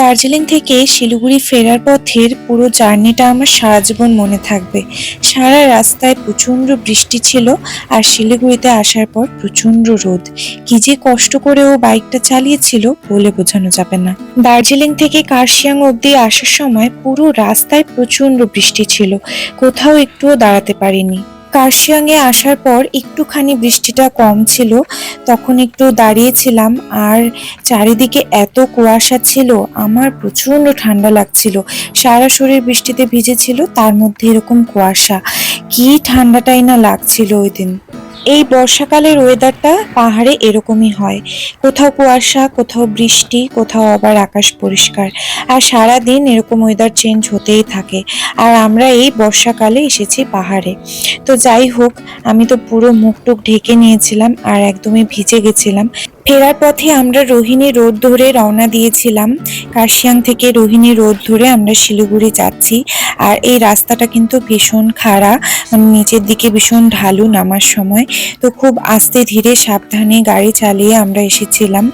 দার্জিলিং থেকে শিলিগুড়ি ফেরার পথের পুরো জার্নিটা আমার সারা জীবন মনে থাকবে। সারা রাস্তায় প্রচণ্ড বৃষ্টি ছিল আর শিলিগুড়িতে আসার পর প্রচণ্ড রোদ। কি যে কষ্ট করে ও বাইকটা চালিয়েছিল বলে বোঝানো যাবে না। দার্জিলিং থেকে কার্শিয়াং অবধি আসার সময় পুরো রাস্তায় প্রচণ্ড বৃষ্টি ছিল। কোথাও একটুও দাঁড়াতে পারিনি। কার্শিয়াংয়ে আসার পর একটুখানি বৃষ্টিটা কম ছিল, তখন একটু দাঁড়িয়েছিলাম আর চারিদিকে এত কুয়াশা ছিল, আমার প্রচণ্ড ঠান্ডা লাগছিল। সারা শরীর বৃষ্টিতে ভিজেছিল, তার মধ্যে এরকম কুয়াশা। কি ঠান্ডাটাই না লাগছিল ওই দিন। এই বর্ষাকালের ওয়েদারটা পাহাড়ে এরকমই হয়। কোথাও কুয়াশা, কোথাও বৃষ্টি, কোথাও আবার আকাশ পরিষ্কার। আর সারা দিন এরকম ওয়েদার চেঞ্জ হতেই থাকে। আর আমরা এই বর্ষাকালে এসেছি পাহাড়ে। তো যাই হোক, আমি তো পুরো মুখ টুক ঢেকে নিয়েছিলাম আর একদমই ভিজে গেছিলাম। ফেরার পথে আমরা রোহিণী রোড ধরে রওনা দিয়েছিলাম। কার্শিয়াং থেকে রোহিণী রোড ধরে আমরা শিলিগুড়ি যাচ্ছি আর এই রাস্তাটা কিন্তু ভীষণ খাড়া মানে নিচের দিকে ভীষণ ঢালু নামার সময়। তো খুব আস্তে ধীরে সাবধানে গাড়ি চালিয়ে আমরা এসেছিলাম।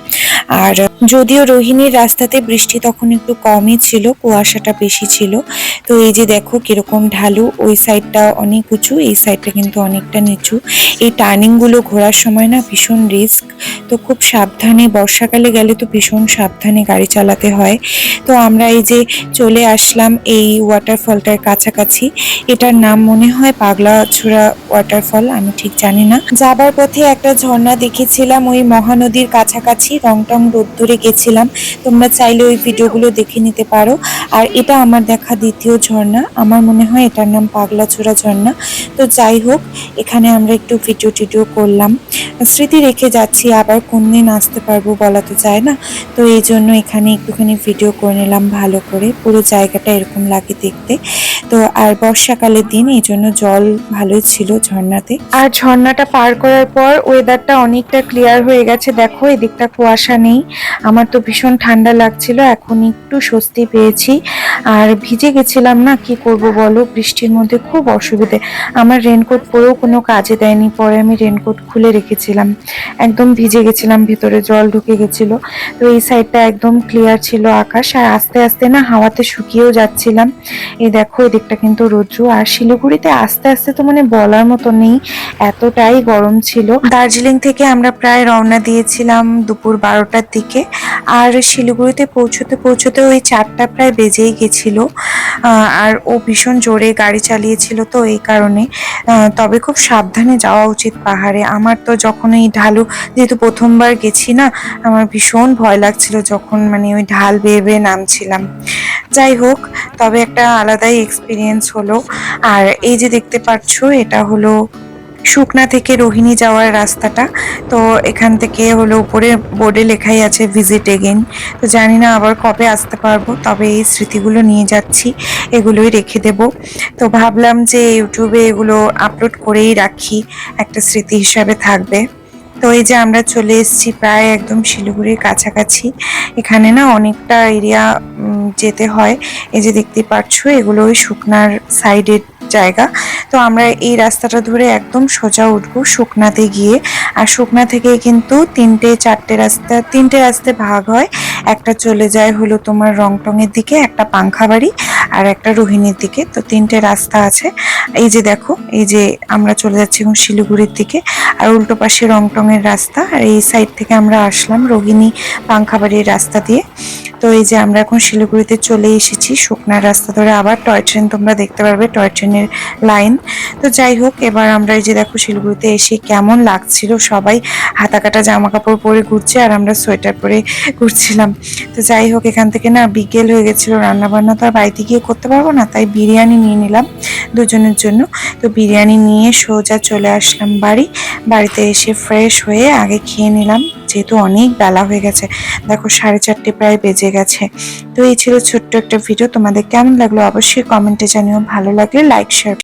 আর যদিও রোহিণীর রাস্তাতে বৃষ্টি তখন একটু কমই ছিল, কুয়াশাটা বেশি ছিল। তো এই যে দেখো কীরকম ঢালু, ওই সাইডটা অনেক উঁচু, এই সাইডটা কিন্তু অনেকটা নিচু। এই টার্নিংগুলো ঘোরার সময় না ভীষণ রিস্ক। তো খুব সাবধানে, বর্ষাকালে গেলে তো ভীষণ সাবধানে গাড়ি চালাতে হয়। তো আমরা এই যে চলে আসলাম এই ওয়াটারফলটার কাছাকাছি, এটার নাম মনে হয় পাগলা ছোড়া ওয়াটারফল আমি ঠিক জানি না। যাবার পথে একটা ঝর্ণা দেখেছিলাম, ওই মহানদীর কাছাকাছি, রংটং রোদ ধরে গেছিলাম। তোমরা চাইলে ওই ভিডিওগুলো দেখে নিতে পারো। আর এটা আমার দেখা দ্বিতীয় ঝর্ণা। আমার মনে হয় এটার নাম পাগলা ছোড়া ঝর্ণা। তো যাই হোক, এখানে আমরা একটু ভিডিও টিডিও করলাম। স্মৃতি রেখে যাচ্ছি, আবার কোন দিন আসতে পারব বলা তো যায় না। তো এই জন্য এখানে একটুখানি ভিডিও করে নিলাম ভালো করে। পুরো জায়গাটা এরকম লাগে দেখতে। তো আর বর্ষাকালের দিন, এই জন্য জল ভালোই ছিল ঝর্ণাতে। আর ঝর্ণাটা পার করার পর ওয়েদারটা অনেকটা ক্লিয়ার হয়ে গেছে। দেখো, এদিকটা কুয়াশা নেই। আমার তো ভীষণ ঠান্ডা লাগছিল, এখন একটু স্বস্তি পেয়েছি। আর ভিজে গেছিলাম না, কি করব বলো? বৃষ্টির মধ্যে খুব অসুবিধে। আমার রেনকোট পরেও কোনো কাজে দেয়নি, পরে আমি রেনকোট খুলে রেখেছিলাম। একদম ভিজে গেছিলাম, ভিতরে জল ঢুকে গেছিল। তো এই সাইডটা একদম ক্লিয়ার ছিল আকাশ, আর আস্তে আস্তে না হাওয়াতে শুকিয়েও যাচ্ছিলাম। এই দেখো, এদিকটা কিন্তু রোদ্রু, আর শিলিগুড়িতে আস্তে আস্তে তো মানে বলার মতো নেই, এতটাই গরম ছিল। দার্জিলিং থেকে আমরা প্রায় রওনা দিয়েছিলাম দুপুর বারোটার দিকে, আর শিলিগুড়িতে পৌঁছতে পৌঁছতে ওই চারটা প্রায় বেজেই গেছিল। আহ, আর ও ভীষণ জোরে গাড়ি চালিয়েছিল তো এই কারণে। তবে খুব সাবধানে যাওয়া উচিত পাহাড়ে। আমার তো যখন এই ঢালু যেহেতু প্রথমবার গেছি না আমার ভীষণ ভয় লাগছিল যখন মানে ওই ঢাল বেয়ে বেয়ে নামছিলাম। যাই হোক তবে একটা আলাদাই এক্সপিরিয়েন্স হলো। আর এই যে দেখতে পাচ্ছ এটা হলো শুকনা থেকে রোহিণী যাওয়ার রাস্তাটা। তো এখান থেকে হলো উপরে বোর্ডে লেখাই আছে ভিজিট এগেন তো জানি না আবার কবে আসতে পারব, তবে এই স্মৃতিগুলো নিয়ে যাচ্ছি, এগুলোই রেখে দেব। তো ভাবলাম যে ইউটিউবে এগুলো আপলোড করেই রাখি, একটা স্মৃতি হিসাবে থাকবে। তো এই যে আমরা চলে এসেছি প্রায় একদম শিলিগুড়ির কাছাকাছি, এখানে না অনেকটা এরিয়া যেতে হয়। এই যে দেখতে পাচ্ছ এগুলো ওই শুকনার সাইডের জায়গা। তো আমরা এই রাস্তাটা ধরে একদম সোজা উঠবো শুকনাতে গিয়ে। আর শুকনা থেকে কিন্তু তিনটে, চারটে রাস্তা, তিনটে রাস্তায় ভাগ হয়। একটা চলে যায় হলো তোমার রংটংয়ের দিকে, একটা পাংখাবাড়ি। আর একটা রোহিণীর দিকে। তো তিনটে রাস্তা আছে। এই যে দেখো, এই যে আমরা চলে যাচ্ছি এখন শিলিগুড়ির দিকে। আর উল্টো পাশে রংটংয়ের রাস্তা। আর এই সাইড থেকে আমরা আসলাম রোহিণী পাংখাবাড়ির রাস্তা দিয়ে। তো এই যে আমরা এখন শিলিগুড়িতে চলে এসেছি। শুকনার রাস্তা ধরে আবার টয় ট্রেন, তোমরা দেখতে পারবে টয় ট্রেনের লাইন। তো যাই হোক, এবার আমরা এই যে দেখো শিলিগুড়িতে এসে কেমন লাগছিল। সবাই হাতা কাটা জামা কাপড় পরে ঘুরছে আর আমরা সোয়েটার পরে ঘুরছিলাম। তো যাই হোক, এখান থেকে না বিকেল হয়ে গেছিল রান্না বান্না তো আর বাড়িতে গিয়ে করতে পারব না, তাই বিরিয়ানি নিয়ে নিলাম দুজনের জন্য। তো বিরিয়ানি নিয়ে সোজা চলে আসলাম বাড়ি। বাড়িতে এসে ফ্রেশ হয়ে আগে খেয়ে নিলাম, যেহেতু অনেক বেলা হয়ে গেছে। দেখো সাড়ে চারটে প্রায় বেজে গেছে। তো এই ছিল ছোট্ট একটা ভিডিও তোমাদের কেমন লাগল অবশ্যই কমেন্টে জানিও। ভালো লাগলে লাইক শেয়ার